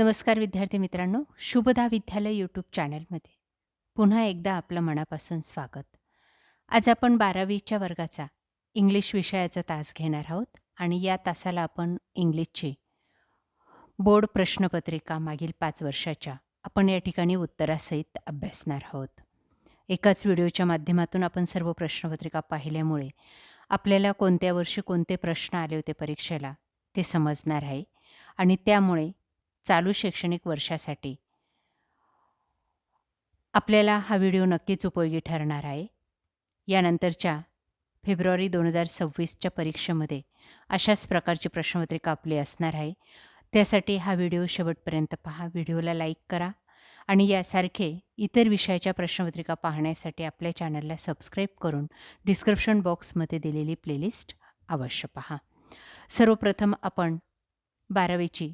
नमस्कार विद्यार्थी मित्रांनो शुभदा विद्यालय यूट्यूब चॅनलमध्ये. पुन्हा एकदा आपलं मनापासून स्वागत. आज आपण बारावीच्या वर्गाचा इंग्लिश विषयाचा तास घेणार आहोत आणि या तासाला आपण इंग्लिशची बोर्ड प्रश्नपत्रिका मागील पाच वर्षाच्या आपण या ठिकाणी उत्तरासहित अभ्यासणार आहोत. एकाच व्हिडिओच्या माध्यमातून आपण सर्व प्रश्नपत्रिका पाहिल्यामुळे आपल्याला कोणत्या वर्षी कोणते प्रश्न आले होते परीक्षेला ते समजणार आहे. आणि त्यामुळे चालू शैक्षणिक वर्षासाठी. आपल्याला हा व्हिडिओ नक्कीच उपयोगी ठरणार आहे. यानंतरच्या फेब्रुवारी दोन हजार सव्वीसच्या परीक्षेमध्ये अशाच प्रकारची प्रश्नपत्रिका आपली असणार आहे. त्यासाठी हा व्हिडिओ शेवटपर्यंत पहा. व्हिडिओला लाईक करा आणि यासारखे इतर विषयाच्या प्रश्नपत्रिका पाहण्यासाठी आपल्या चॅनलला सबस्क्राईब करून डिस्क्रिप्शन बॉक्समध्ये दिलेली प्लेलिस्ट अवश्य पहा. सर्वप्रथम आपण बारावीची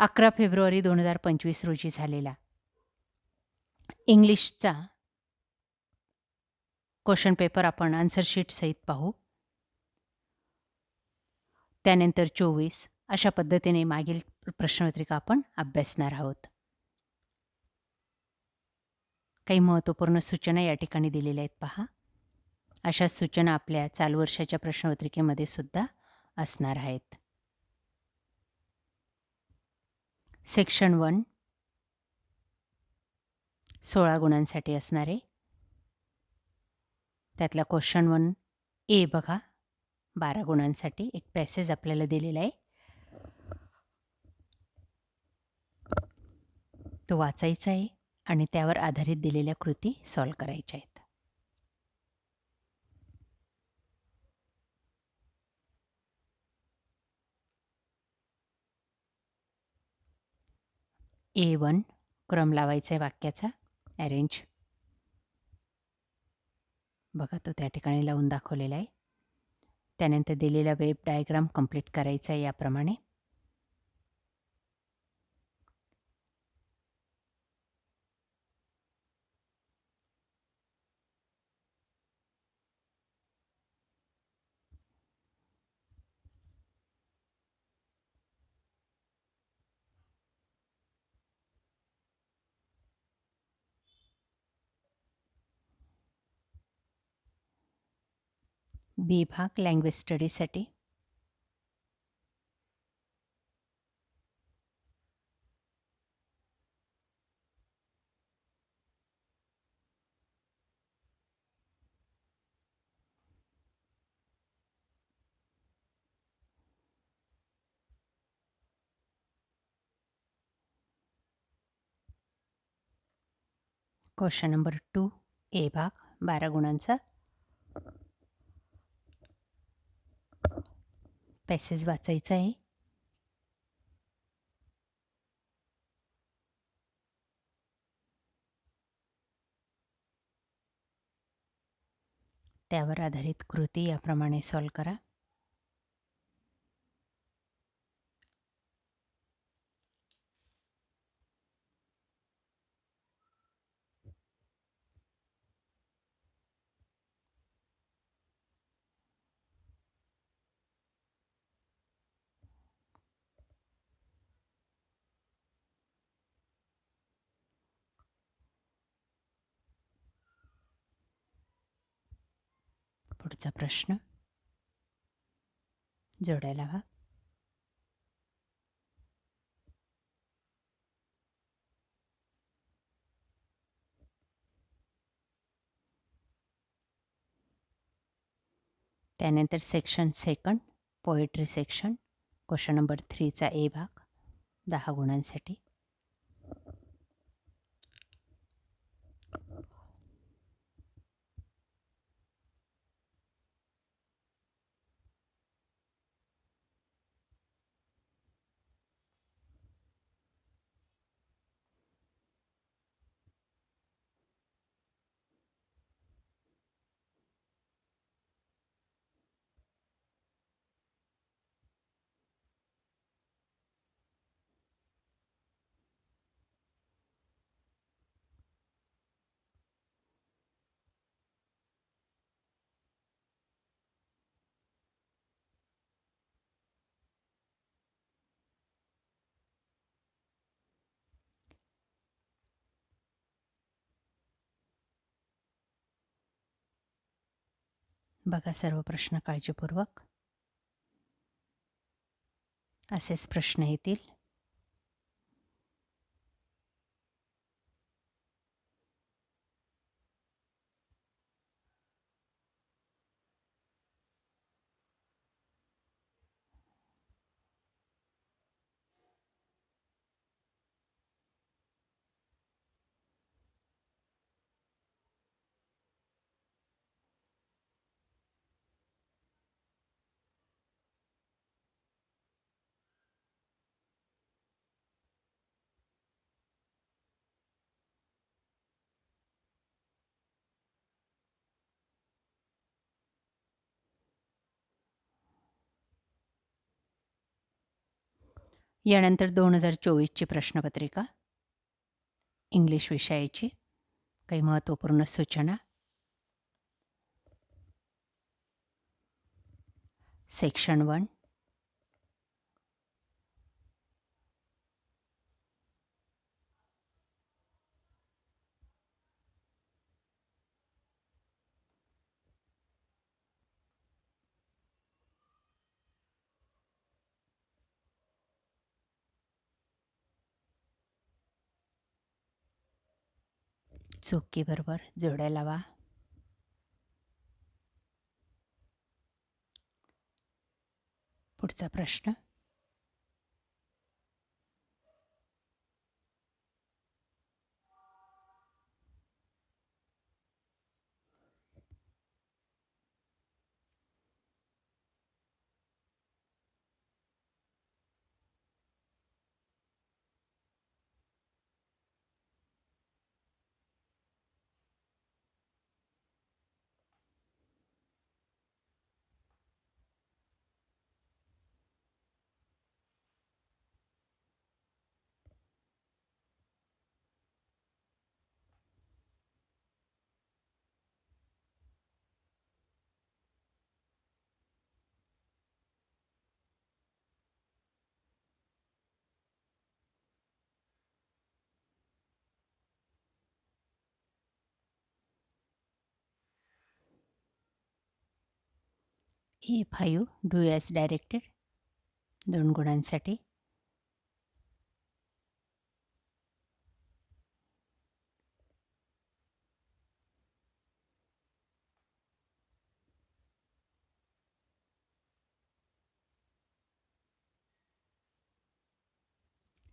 अकरा फेब्रुवारी दोन हजार पंचवीस रोजी झालेला इंग्लिशचा क्वेश्चन पेपर आपण आन्सरशीट सहित पाहू. त्यानंतर चोवीस अशा पद्धतीने मागील प्रश्नपत्रिका आपण अभ्यासणार आहोत. काही महत्त्वपूर्ण सूचना या ठिकाणी दिलेल्या आहेत पहा. अशा सूचना आपल्या चालू वर्षाच्या प्रश्नपत्रिकेमध्ये सुद्धा असणार आहेत. Section one. सोळा गुणांसाठी असणारे. त्यातला क्वेश्चन वन ए बघा. बारा गुणांसाठी एक पॅसेज आपल्याला दिलेला आहे. तो वाचायचा आहे आणि त्यावर आधारित दिलेल्या कृती सॉल्व करायच्या आहेत. ए वन क्रम लावायचा आहे वाक्याचा. अरेंज बघा तो त्या ठिकाणी लावून दाखवलेला आहे. त्यानंतर दिलेला वेब डायग्राम कंप्लीट करायचा आहे याप्रमाणे. बी भाग लँग्वेज स्टडीसाठी क्वेश्चन नंबर टू ए भाग बारा गुणांचा. पॅसेज वाचायचा आहे त्यावर आधारित कृती याप्रमाणे सॉल्व करा पुढचा प्रश्न. जोडायला हवा. त्यानंतर section second poetry section question number थ्रीचा A भाग दहा गुणांसाठी. बघा सर्व प्रश्न काळजीपूर्वक. असेच प्रश्न येतील. यानंतर दोन हजार चोवीसची प्रश्नपत्रिका इंग्लिश विषयाची काही महत्त्वपूर्ण सूचना. सेक्शन वन चोकीबरोबर जोड्या लावा. पुढचा प्रश्न. A five do as directed दोन गुणांसाठी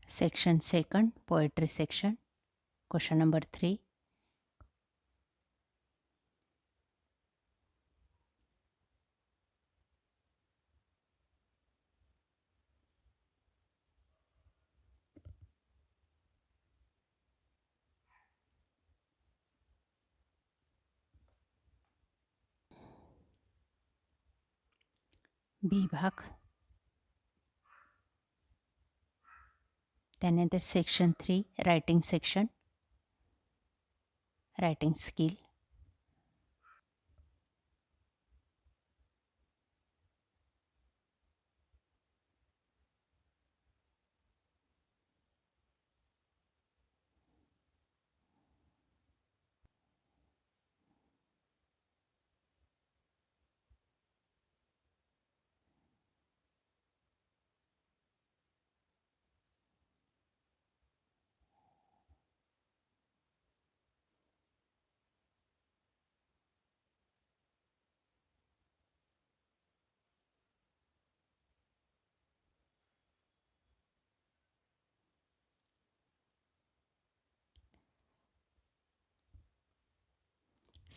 section second poetry section question number three B भाग त्यानंतर section three writing section writing skill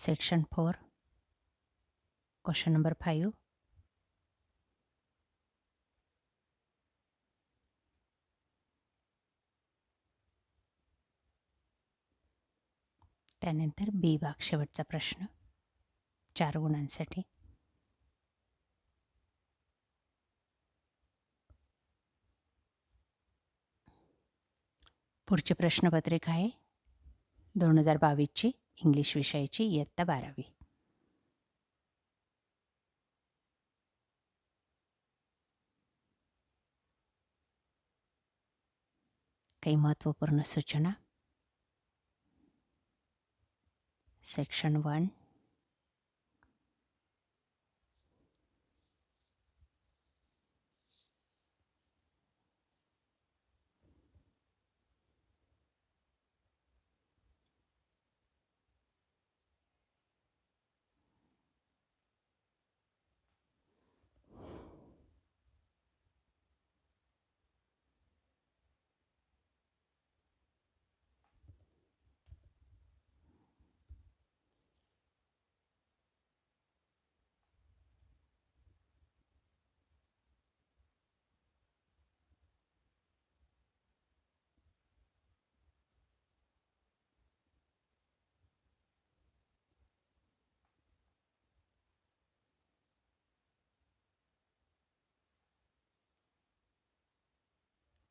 section four question number five त्यानंतर बी भाग शेवटचा प्रश्न. चार गुणांसाठी. पुढची प्रश्नपत्रिका आहे दोन हजार बावीसची. इंग्लिश विषयाची इयत्ता बारावी. काही महत्त्वपूर्ण सूचना? सेक्शन वन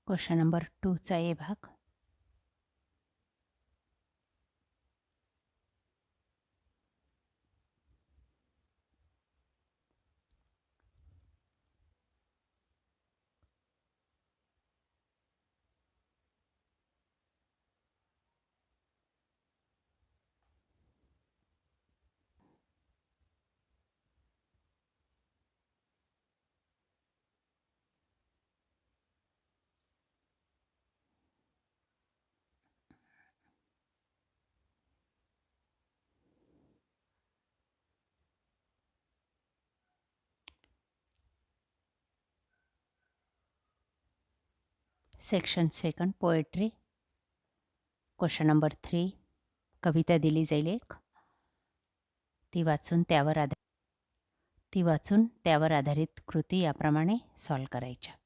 क्वेश्चन नंबर टूचा ए भाग. Section second poetry question number three कविता दिली जाईल एक. ती वाचून त्यावर आधार ती वाचून त्यावर आधारित कृती याप्रमाणे सॉल्व करायच्या.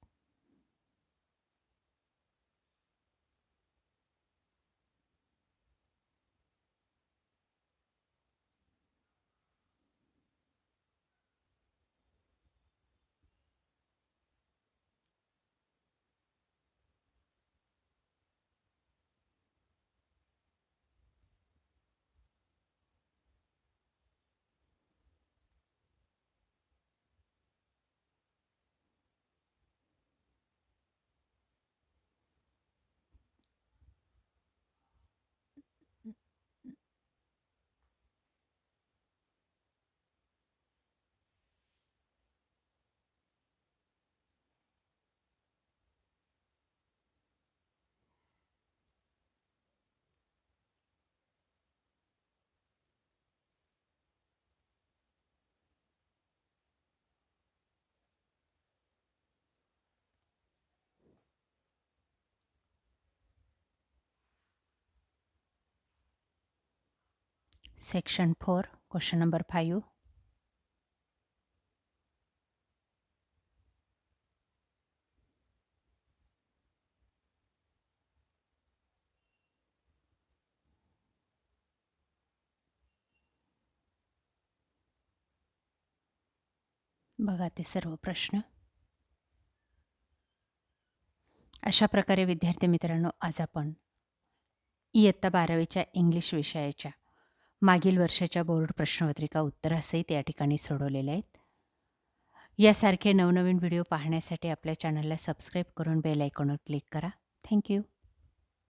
Section four question number five बघा ते सर्व प्रश्न. अशा प्रकारे विद्यार्थी मित्रांनो आज आपण इयत्ता बारावीच्या इंग्लिश विषयाच्या मागील वर्षाच्या बोर्ड प्रश्नपत्रिका उत्तरासहित या ठिकाणी सोडवलेल्या आहेत. यासारखे नवनवीन व्हिडिओ पाहण्यासाठी आपल्या चॅनलला सबस्क्राईब करून बेल आयकॉनवर क्लिक करा. थँक्यू